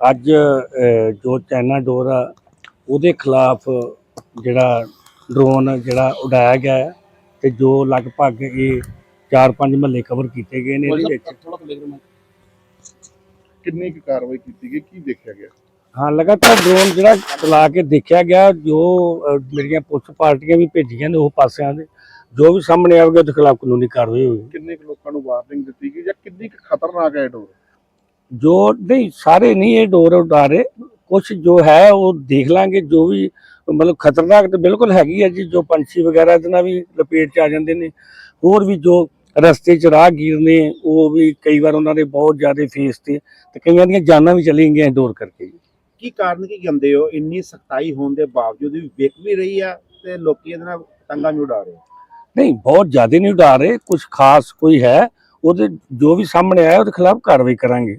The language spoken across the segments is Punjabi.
ਅੱਜ ਜੋ ਚਾਈਨਾ ਡੋਰ ਆ ਉਹਦੇ ਖਿਲਾਫ ਜਿਹੜਾ ਡਰੋਨ ਜਿਹੜਾ ਉਡਾਇਆ ਗਿਆ ਹੈ ਤੇ ਜੋ ਲਗਭਗ ਇਹ 4-5 ਮਹੱਲੇ ਕਵਰ ਕੀਤੇ ਗਏ ਨੇ ਇਹਦੇ ਵਿੱਚ। ਕਿੰਨੀ ਕੁ ਕਾਰਵਾਈ ਕੀਤੀ ਗਈ ਕੀ ਦੇਖਿਆ ਗਿਆ? ਹਾਂ ਲਗਾਤਾਰ ਡਰੋਨ ਜਿਹੜਾ ਚਲਾ ਕੇ ਦੇਖਿਆ ਗਿਆ ਜੋ ਮੇਰੀਆਂ ਪੁਲਿਸ ਪਾਰਟੀਆਂ ਵੀ ਭੇਜੀਆਂ ਨੇ ਉਹ ਪਾਸਿਆਂ ਦੇ ਜੋ ਵੀ ਸਾਹਮਣੇ ਆਵੇਗਾ ਉਹਦੇ ਖਿਲਾਫ ਕਾਨੂੰਨੀ ਕਾਰਵਾਈ ਹੋਵੇਗੀ। ਕਿੰਨੇ ਕੁ ਲੋਕਾਂ ਨੂੰ ਵਾਰਨਿੰਗ ਦਿੱਤੀ ਗਈ ਜਾਂ ਕਿੰਨੀ ਕੁ ਖਤਰਨਾਕ ਹੈ ਡੋਰ? ਜੋ ਨਹੀਂ ਸਾਰੇ ਨਹੀਂ ਇਹ ਡੋਰ ਉਡਾ ਰਹੇ ਕੁਝ ਜੋ ਹੈ ਉਹ ਦੇਖ ਲਾਂਗੇ ਜੋ ਵੀ ਮਤਲਬ ਖਤਰਨਾਕ ਤਾਂ ਬਿਲਕੁਲ ਹੈਗੀ ਹੈ ਜੀ ਜੋ ਪੰਛੀ ਵਗੈਰਾ ਇਹਦੇ ਨਾਲ ਵੀ ਲਪੇਟ ਚ ਆ ਜਾਂਦੇ ਨੇ। ਹੋਰ ਵੀ ਜੋ ਰਸਤੇ ਚ ਰਾਹਗੀਰ ਨੇ ਉਹ ਵੀ ਕਈ ਵਾਰ ਉਹਨਾਂ ਦੇ ਬਹੁਤ ਜ਼ਿਆਦਾ ਫੇਸ ਤੇ ਤੇ ਕਈਆਂ ਦੀਆਂ ਜਾਨਾਂ ਵੀ ਚਲੀ ਗਈਆਂ ਡੋਰ ਕਰਕੇ ਜੀ। ਕੀ ਕਾਰਨ ਕੀ ਕਹਿੰਦੇ ਹੋ? ਇੰਨੀ ਸਖਤਾਈ ਹੋਣ ਦੇ ਬਾਵਜੂਦ ਵੀ ਵਿਕ ਵੀ ਰਹੀ ਆ ਤੇ ਲੋਕੀ ਇਹਦੇ ਨਾਲ ਟੰਗਾ ਵੀ ਉਡਾ ਰਹੇ ਨਹੀਂ ਬਹੁਤ ਜ਼ਿਆਦਾ ਨਹੀਂ ਉਡਾ ਰਹੇ। ਕੁਝ ਖਾਸ ਕੋਈ ਹੈ ਉਹਦੇ ਜੋ ਵੀ ਸਾਹਮਣੇ ਆਇਆ ਉਹਦੇ ਖਿਲਾਫ ਕਾਰਵਾਈ ਕਰਾਂਗੇ।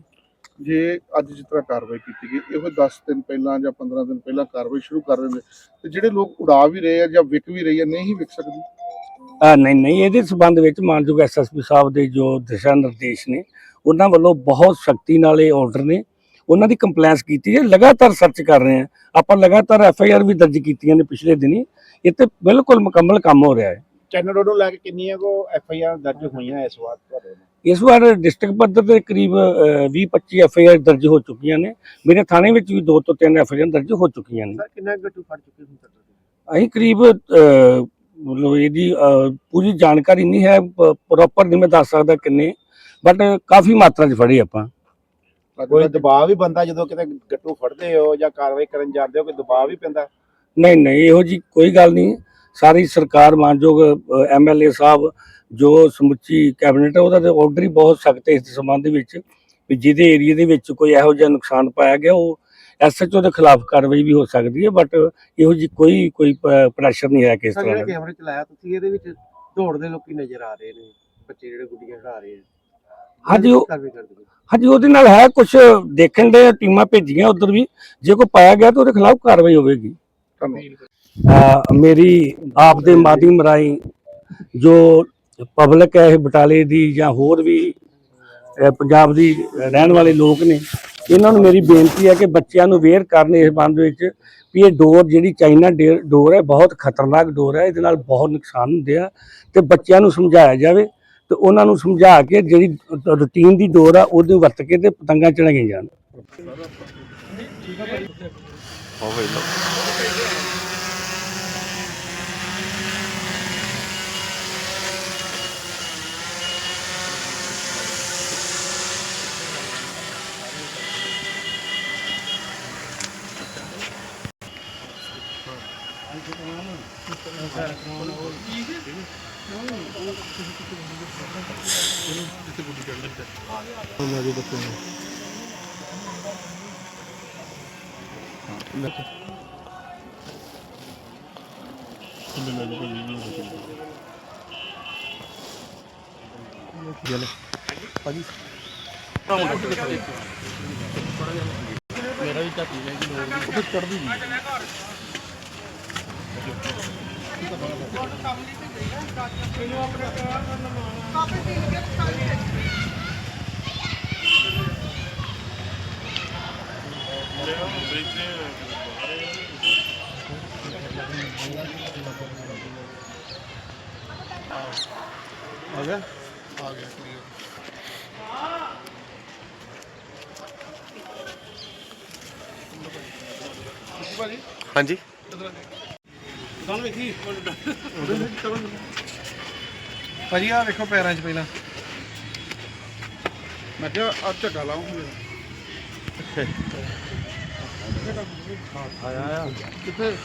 ਜੇ ਅੱਜ ਜਿਸ ਤਰ੍ਹਾਂ ਕਾਰਵਾਈ ਕੀਤੀ ਗਈ ਇਹੋ 10 ਦਿਨ ਪਹਿਲਾਂ ਜਾਂ 15 ਦਿਨ ਪਹਿਲਾਂ ਕਾਰਵਾਈ ਸ਼ੁਰੂ ਕਰ ਰਹੇ ਨੇ ਤੇ ਜਿਹੜੇ ਲੋਕ ਉਡਾ ਵੀ ਰਹੇ ਆ ਜਾਂ ਵਿਕ ਵੀ ਰਹੀ ਆ ਨਹੀਂ ਵਿਕ ਸਕਦੀ। ਆ ਨਹੀਂ ਨਹੀਂ ਇਹਦੇ ਸਬੰਧ ਵਿੱਚ ਮਾਨਯੋਗ ਐਸਐਸਪੀ ਸਾਹਿਬ ਦੇ ਜੋ ਦਿਸ਼ਾ ਨਿਰਦੇਸ਼ ਨੇ ਉਹਨਾਂ ਵੱਲੋਂ ਬਹੁਤ ਸਖਤੀ ਨਾਲ ਇਹ ਆਰਡਰ ਨੇ ਉਹਨਾਂ ਦੀ ਕੰਪਲੈਂਸ ਕੀਤੀ ਹੈ ਲਗਾਤਾਰ ਸਰਚ ਕਰ ਰਹੇ ਆ। ਆਪਾਂ ਲਗਾਤਾਰ ਐਫ ਆਈ ਆਰ ਵੀ ਦਰਜ ਕੀਤੀਆਂ ਨੇ ਪਿਛਲੇ ਦਿਨੀ ਇਹ ਤੇ ਬਿਲਕੁਲ ਮੁਕੰਮਲ ਕੰਮ ਹੋ ਰਿਹਾ ਹੈ। ਚੈਨਲ ਰੋਡ ਨੂੰ ਲੈ ਕੇ ਕਿੰਨੀਆਂ ਕੋ ਐਫ ਆਈ ਆਰ ਦਰਜ ਹੋਈਆਂ ਇਸ ਵਾਰ ਤੁਹਾਡੇ? ਇਸ ਵਾਰ ਡਿਸਟ੍ਰਿਕਟ ਪੱਧਰ ਤੇ ਕਰੀਬ 20 25 ਐਫ ਆਈ ਆਰ ਦਰਜ ਹੋ ਚੁੱਕੀਆਂ ਨੇ। ਮੇਰੇ ਥਾਣੇ ਵਿੱਚ ਵੀ ਦੋ ਤੋਂ ਤਿੰਨ ਐਫ ਆਈ ਆਰ ਦਰਜ ਹੋ ਚੁੱਕੀਆਂ ਨੇ। ਸਰ ਕਿੰਨਾ ਗੱਟੂ ਫੜ ਚੁੱਕੇ ਹੁਣ ਤੱਕ ਅਸੀਂ ਕਰੀਬ ਮਤਲਬ ਇਹਦੀ ਪੂਰੀ ਜਾਣਕਾਰੀ ਨਹੀਂ ਹੈ ਪ੍ਰੋਪਰ ਨਹੀਂ ਮੈਂ ਦੱਸ ਸਕਦਾ ਕਿੰਨੇ ਬਟ ਕਾਫੀ ਮਾਤਰਾ 'ਚ ਫੜੇ ਆਪਾਂ। ਕੋਈ ਦਬਾਅ ਵੀ ਬੰਦਾ ਜਦੋਂ ਕਿਤੇ ਗੱਟੂ ਫੜਦੇ ਹੋ ਜਾਂ ਕਾਰਵਾਈ ਕਰਨ ਜਾਂਦੇ ਹੋ ਕੋਈ ਦਬਾਅ ਵੀ ਪੈਂਦਾ? ਨਹੀਂ ਨਹੀਂ ਇਹੋ ਜੀ ਕੋਈ ਗੱਲ ਨਹੀਂ। ਸਾਰੀ ਸਰਕਾਰ ਮਾਨਯੋਗ ਐਮਐਲਏ ਸਾਹਿਬ ਜੋ ਸਮੁੱਚੀ ਕੈਬਨਿਟ ਹੈ ਉਹਦਾ ਤੇ ਆਰਡਰ ਹੀ ਬਹੁਤ ਸਖਤ ਹੈ ਇਸ ਸੰਬੰਧ ਵਿੱਚ ਵੀ ਜਿਹਦੇ ਏਰੀਆ ਦੇ ਵਿੱਚ ਕੋਈ ਇਹੋ ਜਿਹਾ ਨੁਕਸਾਨ ਪਾਇਆ ਗਿਆ ਉਹ ਐਸਐਚਓ ਦੇ ਖਿਲਾਫ ਕਾਰਵਾਈ ਵੀ ਹੋ ਸਕਦੀ ਹੈ ਬਟ ਇਹੋ ਜੀ ਕੋਈ ਕੋਈ ਪ੍ਰੈਸ਼ਰ ਨਹੀਂ ਹੈ ਕਿਸ ਤਰ੍ਹਾਂ ਜਿਹੜੇ ਦਾ। ਕੈਮਰੇ ਚਲਾਇਆ ਤੁਸੀਂ ਇਹਦੇ ਵਿੱਚ ਦੌੜਦੇ ਲੋਕੀ ਨਜ਼ਰ ਆ ਰਹੇ ਨੇ ਬੱਚੇ ਜਿਹੜੇ ਗੁੱਡੀਆਂ ਖੜਾ ਰਹੇ ਆ ਹਾਂਜੀ ਉਹ ਹਾਂਜੀ ਉਹਦੇ ਨਾਲ ਹੈ ਕੁਝ ਦੇਖਣ ਦੇ ਟੀਮਾਂ ਭੇਜੀਆਂ ਉਧਰ ਵੀ ਜੇ ਕੋਈ ਪਾਇਆ ਗਿਆ ਤਾਂ ਉਹਦੇ ਖਿਲਾਫ ਕਾਰਵਾਈ ਹੋਵੇਗੀ। ਮੇਰੀ ਆਪ ਦੇ ਮਾਧਿਅਮ ਰਾਹੀਂ ਜੋ ਪਬਲਿਕ ਹੈ ਇਹ ਬਟਾਲੇ ਦੀ ਜਾਂ ਹੋਰ ਵੀ ਪੰਜਾਬ ਦੀ ਰਹਿਣ ਵਾਲੇ ਲੋਕ ਨੇ, ਇਹਨਾਂ ਨੂੰ ਮੇਰੀ ਬੇਨਤੀ ਹੈ ਕਿ ਬੱਚਿਆਂ ਨੂੰ ਅਵੇਅਰ ਕਰਨ ਇਸ ਬੰਦ ਵਿੱਚ ਵੀ ਇਹ ਡੋਰ ਜਿਹੜੀ ਚਾਈਨਾ ਡੇ- ਡੋਰ ਹੈ ਬਹੁਤ ਖਤਰਨਾਕ ਡੋਰ ਹੈ, ਇਹਦੇ ਨਾਲ ਬਹੁਤ ਨੁਕਸਾਨ ਹੁੰਦੇ ਆ ਤੇ ਬੱਚਿਆਂ ਨੂੰ ਸਮਝਾਇਆ ਜਾਵੇ ਤੇ ਉਹਨਾਂ ਨੂੰ ਸਮਝਾ ਕੇ ਜਿਹੜੀ ਰੂਟੀਨ ਦੀ ਡੋਰ ਆ ਉਹਨੂੰ ਵਰਤ ਕੇ ਤੇ ਪਤੰਗਾਂ ਚੜਾਈਆਂ ਜਾਣ। ਮੇਰਾ ਵੀ ਝੱਟ ਹੀ ਲੈ ਕੇ ਲੋੜ ਨਹੀਂ ਚੜਦੀ ਨਹੀਂ। आ गया आ गया क्लियर हाँ जी ਭਾਜੀ ਆ ਵੇਖੋ ਪੈਰਾਂ 'ਚ ਪਹਿਲਾਂ। ਮੈਂ ਕਿਹਾ ਆ ਝੱਗਾ ਲਾਉਂ ਕਿੱਥੇ